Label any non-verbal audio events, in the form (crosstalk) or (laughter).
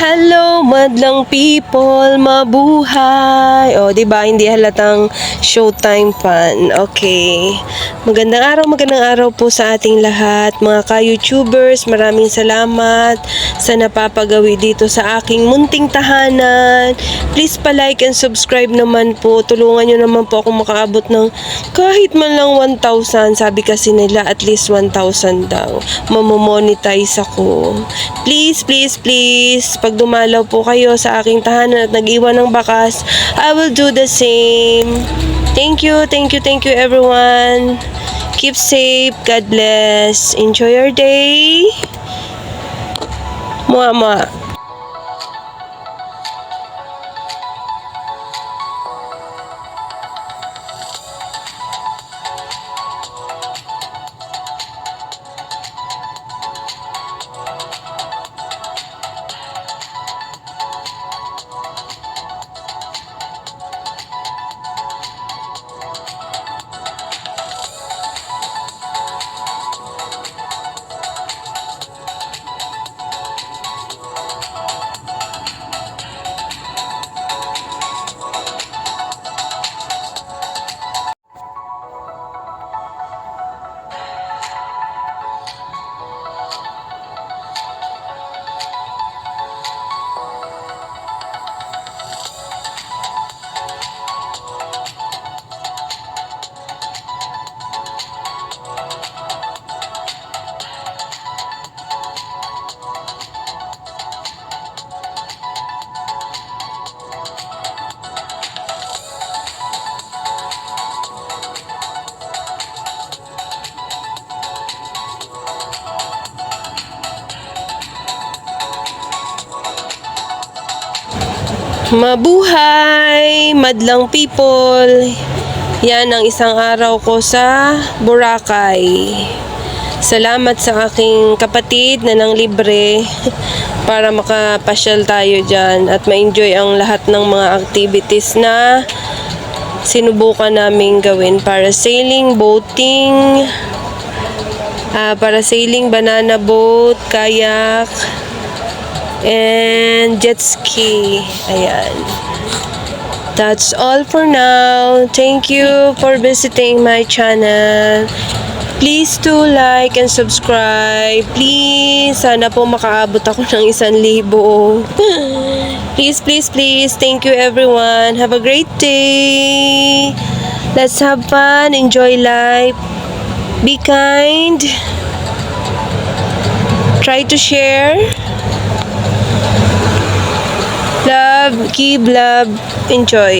Hello, madlang people, mabuhay. O, di ba hindi halatang showtime fan. Okay. Magandang araw, magandang araw po sa ating lahat, mga ka-YouTubers. Maraming salamat sa napapagawi dito sa aking munting tahanan. Please pa-like and subscribe naman po. Tulungan nyo naman po ako makaabot ng kahit man lang 1,000. Sabi kasi nila at least 1,000 daw. Mamomonetize ako. Please, please, please, dumalaw po kayo sa aking tahanan at nag-iwan ng bakas, I will do the same. Thank you, thank you, thank you everyone. Keep safe. God bless. Enjoy your day. Mua mua. Mabuhay, madlang people. Yan ang isang araw ko sa Boracay. Salamat sa aking kapatid na nang libre (laughs) para makapasyal tayo dyan at ma-enjoy ang lahat ng mga activities na sinubukan naming gawin para sailing, boating, ah, para sailing, banana boat, kayak, and jet ski. Ayan. That's all for now. Thank you for visiting my channel. Please do like and subscribe. Please, sana po makaabot ako ng isang libo. (laughs) please, please, please. Thank you everyone. Have a great day. Let's have fun. Enjoy life. Be kind. Try to share. Love, keep love, enjoy.